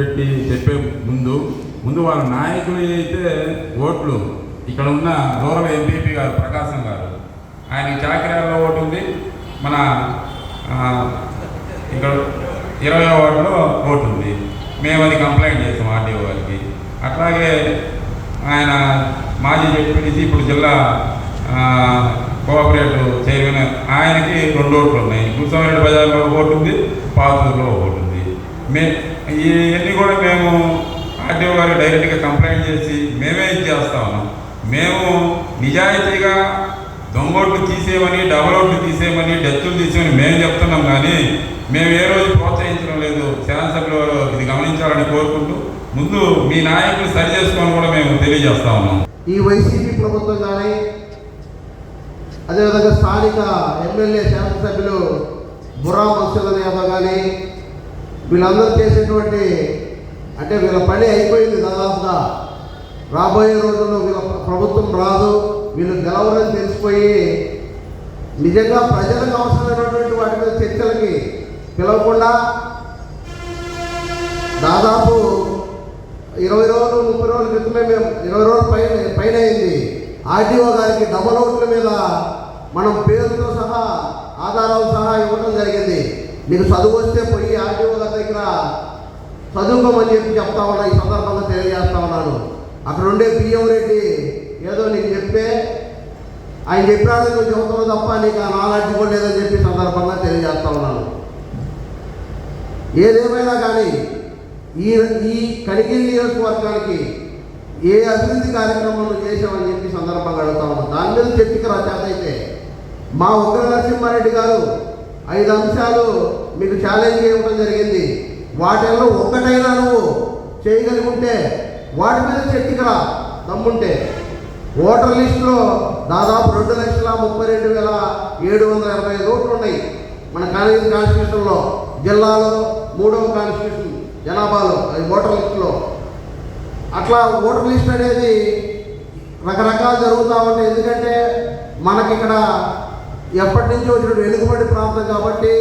పెట్టి చెప్పే ముందు ముందు వాళ్ళ నాయకులు అయితే ఓట్లు ఇక్కడ ఉన్న రూరల్ ఎంపీపీ గారు ప్రకాశం గారు ఆయన చాకిరాల్లో ఓటు ఉంది. మన ఇక్కడ ఇరవై వార్డులో ఓటు ఉంది. మేము అది కంప్లైంట్ చేసాం ఆర్డీఓ గారికి. అట్లాగే ఆయన మాజీ జడ్పీటీసీ ఇప్పుడు జిల్లా కోఆపరేటివ్ చైర్మన్ ఆయనకి రెండు ఓట్లు ఉన్నాయి. గురుస్వామిరెడ్డి బజార్లో ఓటు ఉంది పాతూరులో ఓటు ఉంది. మే ఇవన్నీ కూడా మేము ఆర్టీఓ గారు డైరెక్ట్గా కంప్లైంట్ చేసి మేమే ఇది చేస్తా ఉన్నాం. మేము నిజాయితీగా దొంగోట్లు తీసేయమని డబల్ ఓట్లు తీసేయమని డెత్తులు తీసేయమని మేము చెప్తున్నాం కానీ మేము ఏ రోజు ప్రోత్సహించడం లేదు. శాసనసభలో ఇది గమనించాలని కోరుకుంటూ ముందు మీ నాయకులు సరి చేసుకొని కూడా మేము తెలియజేస్తా ఉన్నాం. ఈ వైసీపీ ప్రభుత్వం కానీ అదేవిధంగా స్థానిక ఎమ్మెల్యే శాసనసభ్యులు బుర్రా మత్స్యల యాదవ్ కానీ వీళ్ళందరూ చేసేటువంటి అంటే వీళ్ళ పని అయిపోయింది దాదాపుగా. రాబోయే రోజుల్లో వీళ్ళ ప్రభుత్వం రాదు. వీళ్ళు గెలవరని తెలిసిపోయి నిజంగా ప్రజలకు అవసరమైనటువంటి వాటి మీద చర్చలకి పిలవకుండా దాదాపు ఇరవై రోజులు ముప్పై రోజుల క్రితమే మేము ఇరవై రోజుల పైన పైన అయింది ఆర్టీఓ గారికి డబల్ ఓట్ల మీద మనం పేరుతో సహా ఆధారాలు సహా ఇవ్వడం జరిగింది. నీకు చదువు వస్తే పోయి ఆర్టీఓ గారి దగ్గర చదువుకోమని చెప్పి చెప్తా ఉన్నా ఈ సందర్భంగా తెలియజేస్తా ఉన్నాను. అక్కడ ఉండే బియ్యం రెడ్డి ఏదో నీకు చెప్పే ఆయన చెప్పినాడు నువ్వు చెబుతున్నావు తప్ప నీకు ఆ నాలెడ్జ్ కూడా లేదని చెప్పి సందర్భంగా తెలియజేస్తా ఉన్నాను. ఏదేమైనా కానీ ఈ ఈ కనిగిరి నియోజకవర్గానికి ఏ అభివృద్ధి కార్యక్రమాలు చేసామని చెప్పి సందర్భంగా అడుగుతా ఉన్నాం. దాని మీద చర్చకి రా చేత అయితే మా ఉగ్ర నరసింహారెడ్డి గారు ఐదు అంశాలు మీకు ఛాలెంజ్ ఇవ్వడం జరిగింది. వాటిల్లో ఒక్కటైనా నువ్వు చేయగలిగి ఉంటే వాటి మీద చెట్టుకురా రా దమ్ముంటే ఓటర్ లిస్టులో దాదాపు రెండు లక్షల ముప్పై రెండు వేల ఏడు వందల ఎనభై ఐదు ఓట్లు ఉన్నాయి. మన కాలేజీ కాన్స్టిట్యూషన్లో జిల్లాలో మూడవ కాన్స్టిట్యూషన్ జనాభాలో అది ఓటర్ లిస్టులో. అట్లా ఓటర్ లిస్ట్ అనేది రకరకాలు జరుగుతూ ఉంటాయి ఎందుకంటే మనకి ఇక్కడ ఎప్పటి నుంచి వచ్చిన వెనుకబడి ప్రాంతం కాబట్టి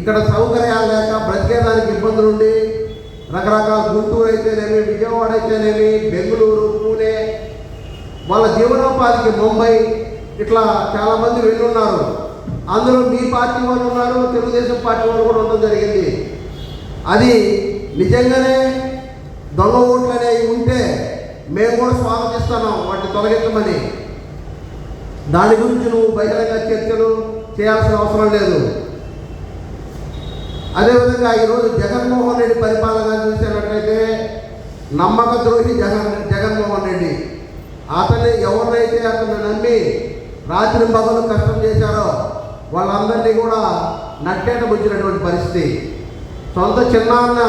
ఇక్కడ సౌకర్యాలు లేక బ్రతికేదానికి ఇబ్బందులు ఉండి రకరకాల గుంటూరు అయితేనేమి విజయవాడ అయితేనేమి బెంగళూరు పూణే వాళ్ళ జీవనోపాధికి ముంబై ఇట్లా చాలామంది వెళ్ళున్నారు. అందులో మీ పార్టీ వాళ్ళు ఉన్నారు తెలుగుదేశం పార్టీ వాళ్ళు కూడా ఉండడం జరిగింది. అది నిజంగానే దొంగ ఓట్లు అనేవి ఉంటే మేము కూడా స్వాగతిస్తున్నాం వాటిని తొలగించమని. దాని గురించి నువ్వు బహిరంగ చర్చలు చేయాల్సిన అవసరం లేదు. అదేవిధంగా ఈరోజు జగన్మోహన్ రెడ్డి పరిపాలన చూసినట్లయితే నమ్మక ద్రోహి జగన్ జగన్మోహన్ రెడ్డి. అతన్ని ఎవరినైతే అతను నమ్మి రాత్రి పగలు కష్టం చేశారో వాళ్ళందరినీ కూడా నట్టేట బుజ్జినటువంటి పరిస్థితి. సొంత చిన్నాన్న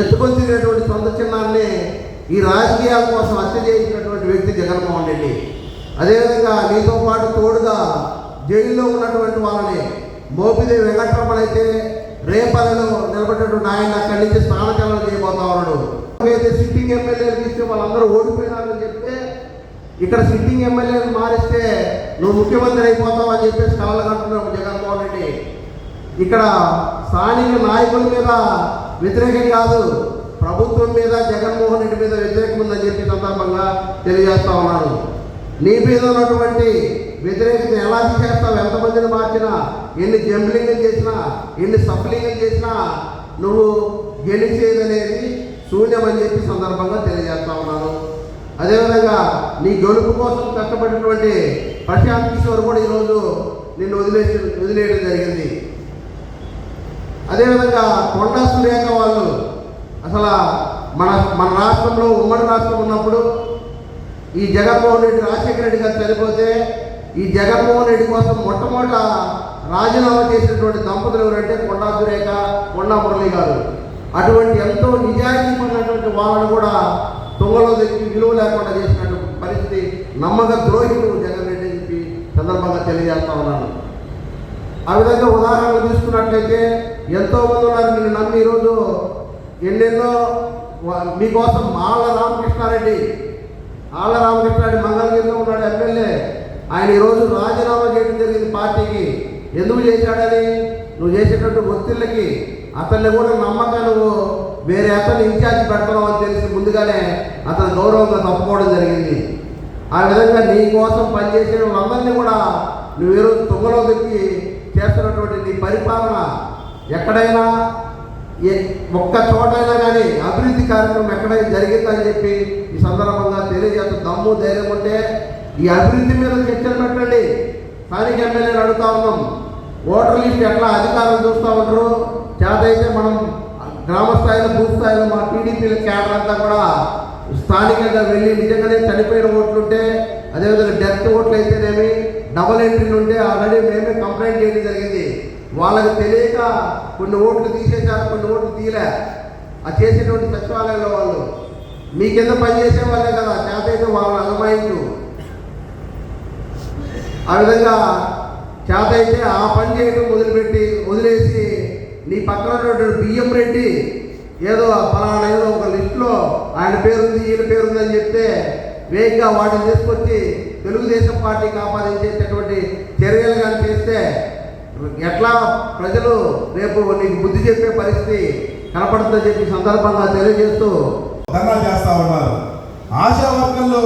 ఎత్తుకొని తిరిగినటువంటి సొంత చిన్నాన్ని ఈ రాజకీయాల కోసం హత్య చేసినటువంటి వ్యక్తి జగన్మోహన్ రెడ్డి. అదేవిధంగా నీతో పాటు తోడుగా జైల్లో ఉన్నటువంటి వాళ్ళని మోపిది వెంకటరమణ అయితే రేపల్లిలో నిలబడినటువంటి ఆయన అక్కడి నుంచి స్థానచలనం చేయబోతా ఉన్నాడు. అయితే సిట్టింగ్ ఎమ్మెల్యేలు ఇస్తే వాళ్ళందరూ ఓడిపోయినారని చెప్తే ఇక్కడ సిట్టింగ్ ఎమ్మెల్యేలు మారిస్తే నువ్వు ముఖ్యమంత్రి అయిపోతావు అని చెప్పేసి కలలుగంటున్నావు జగన్మోహన్ రెడ్డి. ఇక్కడ స్థానిక నాయకుల మీద వ్యతిరేకం కాదు ప్రభుత్వం మీద జగన్మోహన్ రెడ్డి మీద వ్యతిరేకం ఉందని చెప్పి సందర్భంగా తెలియజేస్తా ఉన్నాను. నీ మీద ఉన్నటువంటి వ్యతిరేకత ఎలా తీసేస్తావు ఎంతమందిని మార్చినా? ఎన్ని జంబ్లింగ్లు చేసినా? ఎన్ని సప్లింగ్లు చేసినా? నువ్వు గెలిచేదనేది శూన్యం అని చెప్పి సందర్భంగా తెలియజేస్తా ఉన్నాను. అదేవిధంగా నీ గెలుపు కోసం కష్టపడినటువంటి ప్రశాంత్ కిషోర్ కూడా ఈరోజు నిన్ను వదిలేసి వదిలేయడం జరిగింది. అదేవిధంగా కొండా సురేఖ వాళ్ళు అసలు మన మన రాష్ట్రంలో ఉమ్మడి రాష్ట్రం ఉన్నప్పుడు ఈ జగన్మోహన్ రెడ్డి రాజశేఖర రెడ్డి గారు చనిపోతే ఈ జగన్మోహన్ రెడ్డి కోసం మొట్టమొదట రాజీనామా చేసినటువంటి దంపతులు ఎవరంటే కొండా సురేఖ కొండా మురళి గారు. అటువంటి ఎంతో నిజాయితీ పడినటువంటి వాళ్ళను కూడా తుంగలో తెచ్చి విలువ లేకుండా చేసినటువంటి పరిస్థితి నమ్మక ద్రోహితులు జగన్ రెడ్డి చెప్పి సందర్భంగా తెలియజేస్తా ఉన్నాను. ఆ విధంగా ఉదాహరణలు తీసుకున్నట్లయితే ఎంతో మంది ఉన్నారు నేను నమ్మి ఈరోజు ఎన్నెన్నో మీకోసం మాల రామకృష్ణారెడ్డి ఆళ్ళ రామకృష్ణారెడ్డి మంగళగిరిలో ఉన్నాడు ఎమ్మెల్యే. ఆయన ఈరోజు రాజీనామా చేయడం జరిగింది పార్టీకి. ఎందుకు చేశాడని నువ్వు చేసేటట్టు ఒత్తిళ్ళకి. అతన్ని కూడా నమ్మకాలు నువ్వు వేరే అతను ఇన్ఛార్జ్ పెడతావు అని తెలిసి ముందుగానే అతను గౌరవంగా తప్పుకోవడం జరిగింది. ఆ విధంగా నీ కోసం పనిచేసే వాళ్ళందరినీ కూడా నువ్వు ఈరోజు తుంగలో దొక్కి చేస్తున్నటువంటి నీ పరిపాలన ఎక్కడైనా ఏ ఒక్క చోటైనా కానీ అభివృద్ధి కార్యక్రమం ఎక్కడైనా జరిగిందని చెప్పి ఈ సందర్భంగా తెలియజేస్తూ దమ్ము ధైర్యం ఉంటే ఈ అభివృద్ధి మీద చర్చలు పెట్టండి. స్థానిక ఎమ్మెల్యేలు అడుగుతా ఉన్నాం. ఓటర్ లిస్ట్ ఎట్లా అధికారులు చూస్తూ ఉంటారు చేతైతే మనం గ్రామ స్థాయిలో బూత్ స్థాయిలో మా టీడీపీల క్యాడర్ అంతా కూడా స్థానికంగా వెళ్ళి నిజంగానే చనిపోయిన ఓట్లుంటే అదేవిధంగా డెత్ ఓట్లు అయితేనేమి డబుల్ ఎంట్రీలు ఉంటే ఆల్రెడీ మేమే కంప్లైంట్ చేయడం జరిగింది. వాళ్ళకి తెలియక కొన్ని ఓట్లు తీసేశారు కొన్ని ఓట్లు తీయలే. ఆ చేసేటువంటి సచివాలయంలో వాళ్ళు. మీ కింద పనిచేసే వాళ్ళే కదా చేతైతే వాళ్ళని అలమాయించు ఆ విధంగా చేతైతే ఆ పని చేయడం వదిలిపెట్టి వదిలేసి నీ పక్కన ఉన్నటువంటి బియ్యం రెడ్డి ఏదో ఫలానా ఏదో ఒక లిస్టులో ఆయన పేరుంది ఈయన పేరుంది అని చెప్తే వేగంగా వాటిని తీసుకొచ్చి తెలుగుదేశం పార్టీకి ఆపాదించేటటువంటి చర్యలు కానీ చేస్తే ఎట్లా ప్రజలు రేపు నీకు బుద్ధి చెప్పే పరిస్థితి కనపడుతుందని చెప్పి సందర్భంగా తెలియజేస్తూ ధర్నా చేస్తా ఉన్నారు. ఆశా వర్కర్లు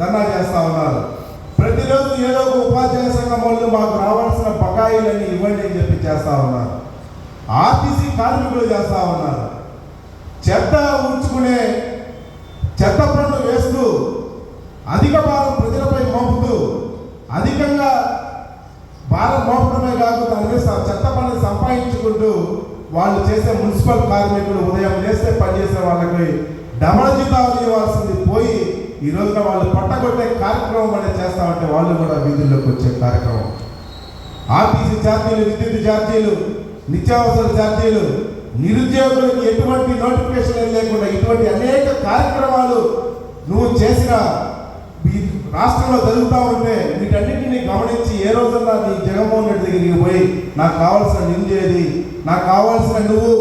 ధర్నా చేస్తా ఉన్నారు. ప్రతిరోజు ఏదో ఒక ఉపాధ్యాయ సంఘం వాళ్ళు మాకు రావాల్సిన బకాయిలన్నీ ఇవ్వండి అని చెప్పి చేస్తా ఉన్నారు. ఆర్టీసీ కార్మికులు చేస్తా ఉన్నారు. చెత్త ఉంచుకునే చెత్త పనులు వేస్తూ అధిక భారం ప్రజలపై మోపుతూ అధికంగా భారం మోపడమే కాదు దాని చెత్త పనులు సంపాదించుకుంటూ వాళ్ళు చేసే మున్సిపల్ కార్మికులు ఉదయం లేస్తే పనిచేసే వాళ్ళకి డబల్ జీతాలు ఇవ్వాల్సింది పోయి ఈ రోజున వాళ్ళు పట్టగొట్టే కార్యక్రమం అనేది చేస్తా ఉంటే వాళ్ళు కూడా వీధుల్లోకి వచ్చే కార్యక్రమం. ఆర్టీసీ ఛార్జీలు విద్యుత్ ఛార్జీలు నిత్యావసర ఛార్జీలు నిరుద్యోగులకు ఎటువంటి నోటిఫికేషన్ లేకుండా ఇటువంటి అనేక కార్యక్రమాలు నువ్వు చేసిన రాష్ట్రంలో జరుగుతూ ఉంటే వీటన్నిటిని గమనించి ఏ రోజున్నా నీ జగన్మోహన్ రెడ్డి దగ్గరికి పోయి నాకు కావాల్సిన నిందేది నాకు కావాల్సిన నువ్వు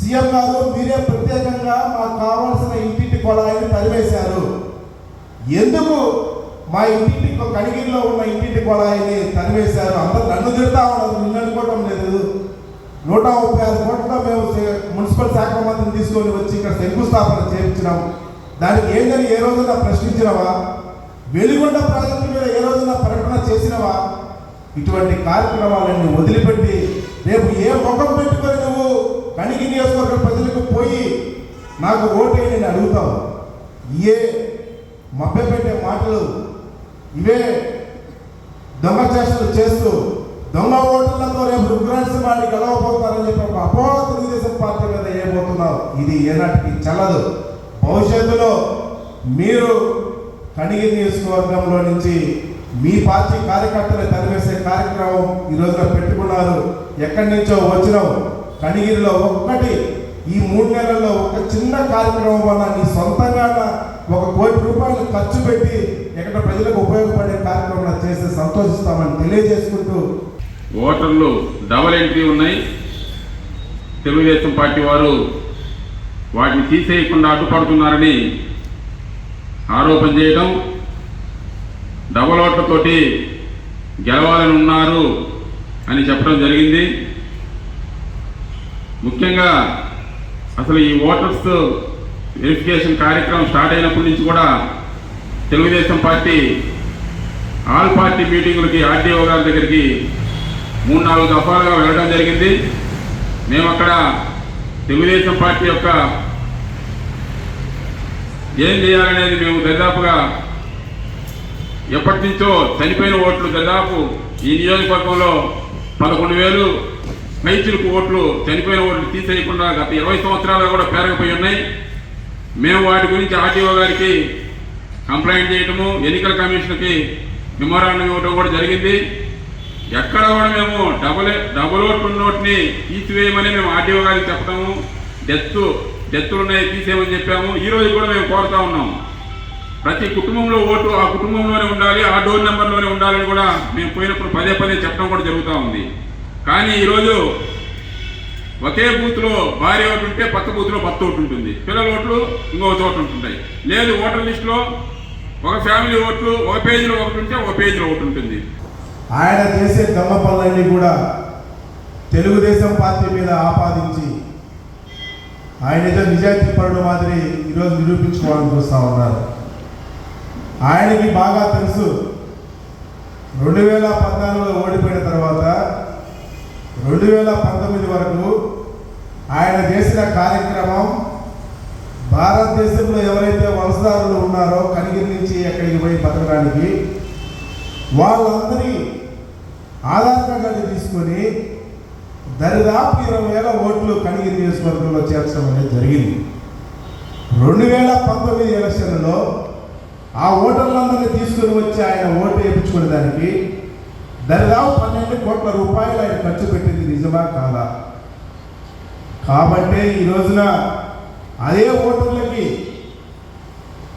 సీఎం గారు మీరే ప్రత్యేకంగా మాకు కావాల్సిన ఇంటింటి కొలాయిని తరివేశారు ఎందుకు మా ఇంటింటి కొ- కనిగిరిలో ఉన్న ఇంటింటి కొలాయిని తరివేశారు అందరూ నన్ను తిడతా ఉండదు నిన్ను అనుకోవటం లేదు. నూట ముప్పై ఆరు కోట్లతో మేము మున్సిపల్ శాఖ మంత్రిని తీసుకొని వచ్చి ఇక్కడ శంకుస్థాపన చేయించినాం. దానికి ఏందని ఏ రోజున ప్రశ్నించినవా? వెలుగొండ ప్రాజెక్టు మీద ఏ రోజున ప్రకటన చేసినవా? ఇటువంటి కార్యక్రమాలన్నీ వదిలిపెట్టి రేపు ఏ ముఖం పెట్టుకొని నువ్వు కనిగి నియోజకవర్గ ప్రజలకు పోయి నాకు ఓటే నేను అడుగుతావు. ఏ మభ్యపెట్టే మాటలు. ఇవే దొంగ చేష్టలు చేస్తూ దొంగ ఓట్లతో రేపు రుగ్రాన్స్ వాడిని గెలవబోతారని చెప్పి ఒక అపోహ తెలుగుదేశం పార్టీ మీద ఏమవుతున్నావు? ఇది ఏనాటికి చల్లదు. భవిష్యత్తులో మీరు కణిగి నియోజకవర్గంలో నుంచి మీ పార్టీ కార్యకర్తలు తరివేసే కార్యక్రమం ఈ రోజున పెట్టుకున్నారు. ఎక్కడి నుంచో వచ్చినావు కణిగిరిలో ఒక్కటి ఈ మూడు నెలల్లో ఒక చిన్న కార్యక్రమం వల్ల నీ సొంతంగా ఒక కోటి రూపాయలు ఖర్చు పెట్టి ఎక్కడ ప్రజలకు ఉపయోగపడే కార్యక్రమం చేస్తే సంతోషిస్తామని తెలియజేసుకుంటూ. ఓటర్లు డబల్ ఎంట్రీ ఉన్నాయి. తెలుగుదేశం పార్టీ వారు వాటిని తీసేయకుండా అడ్డుపడుతున్నారని ఆరోపణ చేయడం డబల్ ఓట్లతోటి గెలవాలని ఉన్నారు అని చెప్పడం జరిగింది. ముఖ్యంగా అసలు ఈ ఓటర్స్ వెరిఫికేషన్ కార్యక్రమం స్టార్ట్ అయినప్పటి నుంచి కూడా తెలుగుదేశం పార్టీ ఆల్ పార్టీ మీటింగులకి ఆర్టీఓ గారి దగ్గరికి మూడు నాలుగు దఫాలుగా వెళ్ళడం జరిగింది. మేము అక్కడ తెలుగుదేశం పార్టీ యొక్క ఏం చేయాలనేది మేము దాదాపుగా ఎప్పటి నుంచో చనిపోయిన ఓట్లు దాదాపు ఈ నియోజకవర్గంలో పదకొండు వేలు రైతులకు ఓట్లు చనిపోయిన ఓట్లు తీసేయకుండా గత ఇరవై సంవత్సరాలు కూడా పేరకపోయి ఉన్నాయి. మేము వాటి గురించి ఆర్టీఓ గారికి కంప్లైంట్ చేయటము ఎన్నికల కమిషన్కి మెమోరాండం ఇవ్వడం కూడా జరిగింది. ఎక్కడ కూడా మేము డబుల్ డబుల్ ఓట్లు నోట్ని తీసివేయమని మేము ఆర్టీఓ గారికి చెప్పడము డెత్ డెత్లు ఉన్నాయి తీసేయమని చెప్పాము. ఈరోజు కూడా మేము కోరుతా ఉన్నాము ప్రతి కుటుంబంలో ఓటు ఆ కుటుంబంలోనే ఉండాలి ఆ డోర్ నెంబర్లోనే ఉండాలని కూడా మేము పోయినప్పుడు పదే పదే చెప్పడం కూడా జరుగుతూ ఉంది. కానీ ఈరోజు ఒకే బూత్లో భార్య ఓటు ఉంటే పక్క బూత్లో భర్త ఓటు ఉంటుంది. పిల్లల ఓట్లు ఇంకొక చోట ఉంటుంటాయి. లేదు ఓటర్ లిస్టులో ఒక ఫ్యామిలీ ఓట్లు ఒక పేజీలో ఒకటి ఉంటే ఒక పేజీలో ఒకటి ఉంటుంది. ఆయన చేసే దమ్మ పనులన్నీ కూడా తెలుగుదేశం పార్టీ మీద ఆపాదించి ఆయన ఏదో నిజాయితీ పరుడు మాదిరి ఈరోజు నిరూపించుకోవాలని చూస్తూ ఉన్నారు. ఆయనకి బాగా తెలుసు రెండు వేల పద్నాలుగులో ఓడిపోయిన తర్వాత రెండు వేల పంతొమ్మిది వరకు ఆయన చేసిన కార్యక్రమం భారతదేశంలో ఎవరైతే వలసదారులు ఉన్నారో కనిగిరి నుంచి ఎక్కడికి పోయి బతకడానికి వాళ్ళందరి ఆధార్ కార్డులు తీసుకొని దరిదాపు ఇరవై వేల ఓట్లు కణిగిరి నియోజకవర్గంలో చేర్చడం అనేది జరిగింది. రెండు వేల పంతొమ్మిది ఎలక్షన్లో ఆ ఓటర్లందరినీ తీసుకుని వచ్చి ఆయన ఓటు వేయించుకునే దానికి దరిదాపు పన్నెండు కోట్ల రూపాయలు ఆయన ఖర్చు పెట్టింది నిజమా కాదా? కాబట్టి ఈ రోజున అదే ఓటర్లకి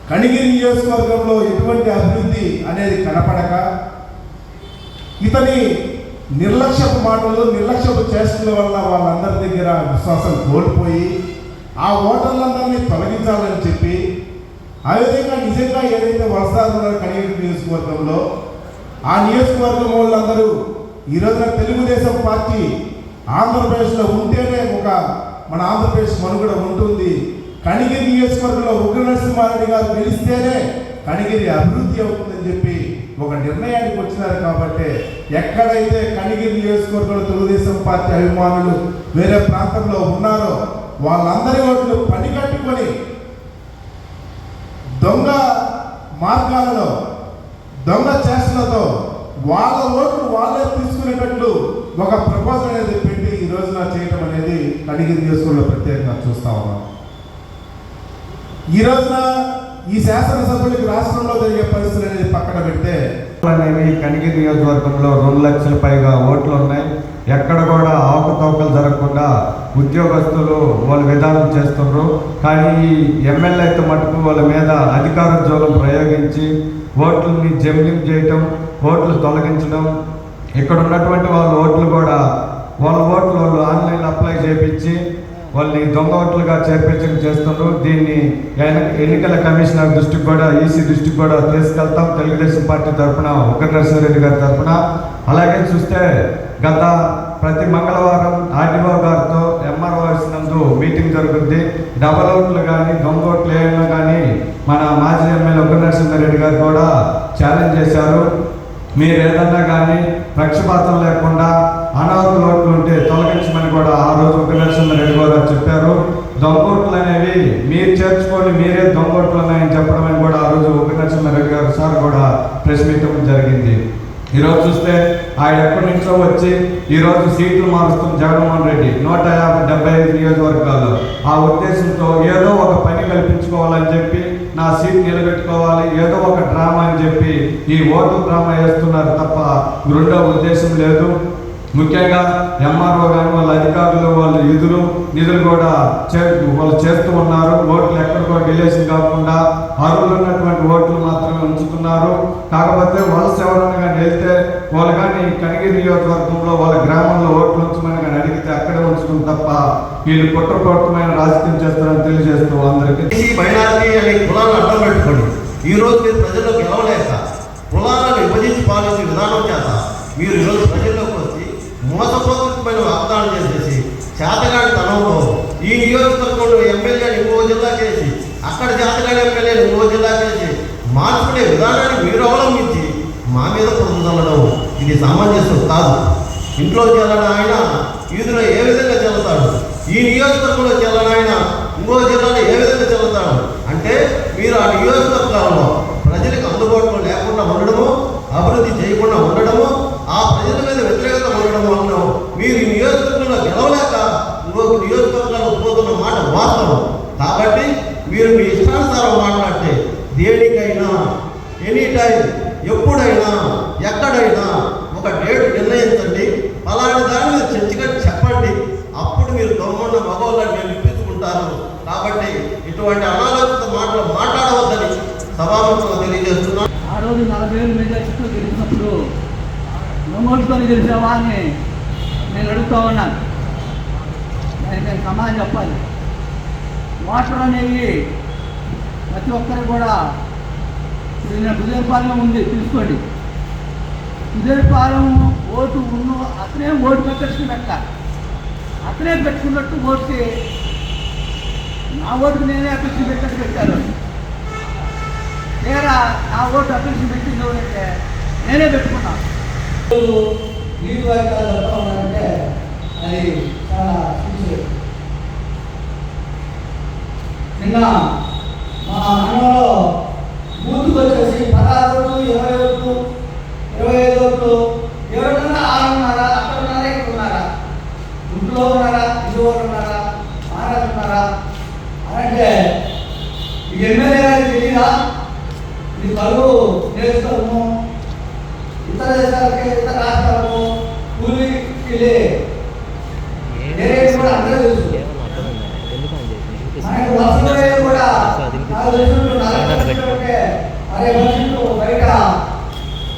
కణిగిరి నియోజకవర్గంలో ఎటువంటి అభివృద్ధి అనేది కనపడక ఇతని నిర్లక్ష్యపు మాటలు నిర్లక్ష్యపు చేష్టల వల్ల వాళ్ళందరి దగ్గర విశ్వాసం కోల్పోయి ఆ ఓటర్లందరినీ తొలగించాలని చెప్పి అదేవిధంగా నిజంగా ఏదైతే వలసదారులు కనిగిరి నియోజకవర్గంలో ఆ నియోజకవర్గం వాళ్ళందరూ ఈ రోజున తెలుగుదేశం పార్టీ ఆంధ్రప్రదేశ్లో ఉంటేనే ఒక మన ఆంధ్రప్రదేశ్ మనుగడ ఉంటుంది. కణిగిరి నియోజకవర్గంలో ఉగ్ర నరసింహారెడ్డి గారు గెలిస్తేనే కణిగిరి అభివృద్ధి అవుతుందని చెప్పి ఒక నిర్ణయానికి వచ్చినారు కాబట్టి ఎక్కడైతే కనిగిరి నియోజకవర్గంలో తెలుగుదేశం పార్టీ అభిమానులు వేరే ప్రాంతంలో ఉన్నారో వాళ్ళందరి ఓట్లు పనికట్టుకొని దొంగ మార్గాలలో దొంగ చేష్టలతో వాళ్ళ ఓట్లు వాళ్ళే తీసుకునేటట్లు ఒక ప్రపోజల్ అనేది పెట్టి ఈ రోజున చేయటం అనేది కడిగి నియోజకవర్గంలో ప్రత్యేకంగా చూస్తా ఉన్నాం. ఈ రోజున ఈ శాసనసభ్యులకి రాష్ట్రంలో జరిగే పరిస్థితులు అనేది పక్కన పెడితే అనేవి కనిగిరి నియోజకవర్గంలో రెండు లక్షల పైగా ఓట్లు ఉన్నాయి. ఎక్కడ కూడా ఆకుతోకలు జరగకుండా ఉద్యోగస్తులు వాళ్ళ విధానం చేస్తున్నారు కానీ ఈ ఎమ్మెల్యే అయితే మటుకు వాళ్ళ మీద అధికార జోలం ప్రయోగించి ఓట్లని జంబ్లింగ్ చేయటం ఓట్లు తొలగించడం ఇక్కడ ఉన్నటువంటి వాళ్ళ ఓట్లు కూడా వాళ్ళ ఓట్లు వాళ్ళు ఆన్లైన్ అప్లై చేయించి వాళ్ళని దొంగ ఓట్లుగా చేర్పించడం చేస్తున్నారు దీన్ని ఎన్నికల కమిషనర్ దృష్టికి కూడా ఈసీ దృష్టికి కూడా తీసుకెళ్తాం. తెలుగుదేశం పార్టీ తరఫున ఉగ్ర గారి తరఫున. అలాగే చూస్తే గత ప్రతి మంగళవారం ఆర్డీఓ గారితో ఎంఆర్ఓ నందు మీటింగ్ జరుగుతుంది డబల్ ఓట్లు కానీ దొంగ ఓట్లు ఏమైనా కానీ మన మాజీ ఎమ్మెల్యే ఉగ్ర గారు కూడా ఛాలెంజ్ చేశారు. మీరు ఏదన్నా కానీ పక్షపాతం లేకుండా అనాథుల ఓట్లు ఉంటే తొలగించమని కూడా ఆ రోజు ఒక రెడ్డి గారు చెప్పారు. దొంగోట్లు అనేవి మీరు చేర్చుకొని మీరే దొంగోట్లు ఉన్నాయని చెప్పడం అని కూడా ఆ రోజు ఒక రెడ్డి గారు సార్ కూడా ప్రెస్ మీట్ జరిగింది. ఈరోజు చూస్తే ఆయన ఎక్కడి నుంచో వచ్చి ఈరోజు సీట్లు మారుస్తున్న జగన్మోహన్ రెడ్డి నూట యాభై డెబ్బై ఐదు నియోజకవర్గాల్లో ఆ ఉద్దేశంతో ఏదో ఒక పని కల్పించుకోవాలని చెప్పి నా సీట్ నిలబెట్టుకోవాలి. ఏదో ఒక డ్రామా అని చెప్పి ఈ ఓటు డ్రామా వేస్తున్నారు తప్ప రెండో ఉద్దేశం లేదు. ముఖ్యంగా ఎంఆర్ఓ కానీ వాళ్ళ అధికారులు వాళ్ళ నిధులు నిధులు కూడా చే వాళ్ళు చేస్తూ ఉన్నారు. ఓట్లు ఎక్కడికో డిలేషన్ కాకుండా అర్హులు ఉన్నటువంటి ఓట్లు మాత్రమే ఉంచుతున్నారు. కాకపోతే వలస ఎవరైనా కానీ వెళ్తే వాళ్ళు కానీ కనిగిరి నియోజకవర్గంలో వాళ్ళ గ్రామంలో ఓట్లు ఉంచమని అడిగితే అక్కడే ఉంచడం తప్ప వీళ్ళు కుట్రపూర్వకమైన రాజకీయం చేస్తారని తెలియజేస్తూ అందరికీ బీసీ మైనారిటీ అనే కులాలను అడ్డం పెట్టుకోండి. ఈ రోజు మీరు ప్రజల్లో గెలవలేక కులాలను విభజించి పాలించే విధానం చేత మీరు ఈరోజు ప్రజల్లోకి వచ్చి మోసపూరితమైన వాగ్దానం చేసేసి చేతగాడి తనంలో ఈ నియోజకవర్గంలో ఎమ్మెల్యేని ఇంకో జిల్లా చేసి అక్కడ చేతగాడి ఎమ్మెల్యేని ఇంకో జిల్లా చేసి మార్చుకునే విధానాన్ని మీరు అవలంబించి మా మీద పొందడం ఇది సమంజసం కాదు. ఇంట్లో చెల్లని ఆయన? వీధిలో ఏ విధంగా చెల్లుతాడు? ఈ నియోజకవర్గంలో చెల్లని ఆయన? ఇంకో జిల్లాలో ఏ విధంగా చెల్లుతాడు? అంటే మీరు ఆ నియోజకవర్గాల్లో ప్రజలకు అందుబాటులో లేకుండా ఉండడము అభివృద్ధి చేయకుండా ఉండడము ఆ ప్రజల మీద వ్యతిరేకత ఉండడం వలన మీరు ఈ నియోజకవర్గంలో గెలవలేక ఇంకొక నియోజకవర్గాలు పోతున్న మాట వాస్తవం. కాబట్టి మీరు మీ ఇష్టానుసారం మాట్లాడితే దేనికైనా ఎనీ టైం ఎప్పుడైనా ఎక్కడైనా ఒక డేట్ నిర్ణయించండి అలాంటి దాని మీద చర్చగా చెప్పండి అప్పుడు మీరు దొంగన్న మగవాళ్ళని నేను ఇప్పించుకుంటాను కాబట్టి ఇటువంటి అనాలోచిత మాటలు మాట్లాడవద్దని సభాముఖంగా తెలియజేస్తున్నాను. ఆ రోజు నలభై వేలు మెజార్టీతో గెలిచినప్పుడు నమోదుతో గెలిచావా అని నేను అడుగుతా ఉన్నాను దానికి నేను సమాధానం చెప్పాలి. వాటర్ అనేవి ప్రతి ఒక్కరు కూడా ఇప్పుడు నేను కుదేపాలెం ఉంది తీసుకోండి హృదయపాలెం ఓటు ఉన్న అతనే ఓటు పెట్టేసి పెట్టాలి అతనే పెట్టుకున్నట్టు ఓటుకి నా ఓటుకు నేనే అప్లికేషన్ పెట్టని పెట్టారు తీరా నా ఓటు అప్లికేషన్ పెట్టింది ఎవరంటే నేనే పెట్టుకున్నా. నీటి వర్గాలు చెప్తా ఉన్నారంటే అది చాలా సిన్సియర్ నిన్న మా అన్నలో బూత్కి వచ్చేసి పదహారు ఇరవై ఒకటి ఇరవై ఐదు ఒకటి ఎవరున్నా ఆరు ఉన్నారా అక్కడ ఉన్నారా ఇక్కడ ఉన్నారా గుంటూరులో ఉన్నారా విజయవాడ ఉన్నారా మహారాజు ఉన్నారా అని అంటే ఈ ఎమ్మెల్యే గారికి తెలియదా? మీ కలుగు నేర్చుకోము ఇతర దేశాలకి ఇతర రాష్ట్రాలకు కూలికి వెళ్ళే కూడా అందరూ తెలుసు. మనకు వసతులు కూడా నాకు తెలిసినట్టు అరే మనుషులు బయట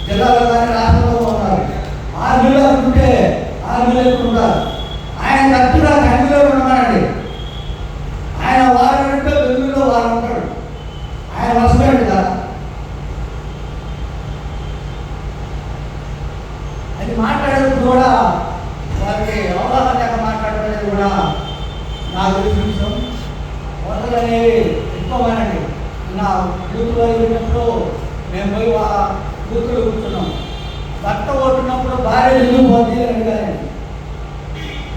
జిల్లాలో కానీ రాష్ట్రంలో ఉన్నారు. ఆరు నెలలు ఉంటే ఆరు నెలలు ఉంటారు ఆయన కరెక్ట్గా కంటిలో ఉన్నాడండి ఆయన వారం అంటే బెంగళూరులో వారం ఉంటాడు ఆయన వస్తున్నాడు కదా అది మాట్లాడేటప్పుడు కూడా వారికి అవగాహన లేక మాట్లాడడం కూడా నాకు తెలిసిన విషయం వరదలు అనేవి ఎక్కువమానండి నా బూత్లో వెళ్ళినప్పుడు మేము పోయి ఆ బూత్లో కూర్చున్నాం. భర్త ఓటున్నప్పుడు భార్య ఎందుకు పోతుంది అని అడిగారండి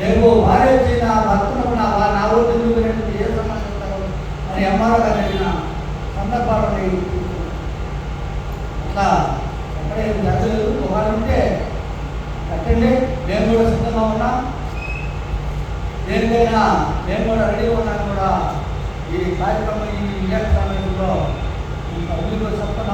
రేపు భార్య వచ్చి నా భర్తను నా నా ఓటు ఎందుకు ఏ సమస్య అని ఎంఆర్ఓ గారు అడిగిన సందర్భాలు అట్లా ఎక్కడేం జరగలేదు. ఒకవేళ ఉంటే కట్టండి. మేము కూడా సిద్ధంగా ఉన్నాం. దేనికైనా మేము కూడా రెడీగా ఉన్నాను కూడా. ఈ కార్యక్రమం ఈ ఇండియా సమయంలో パワー。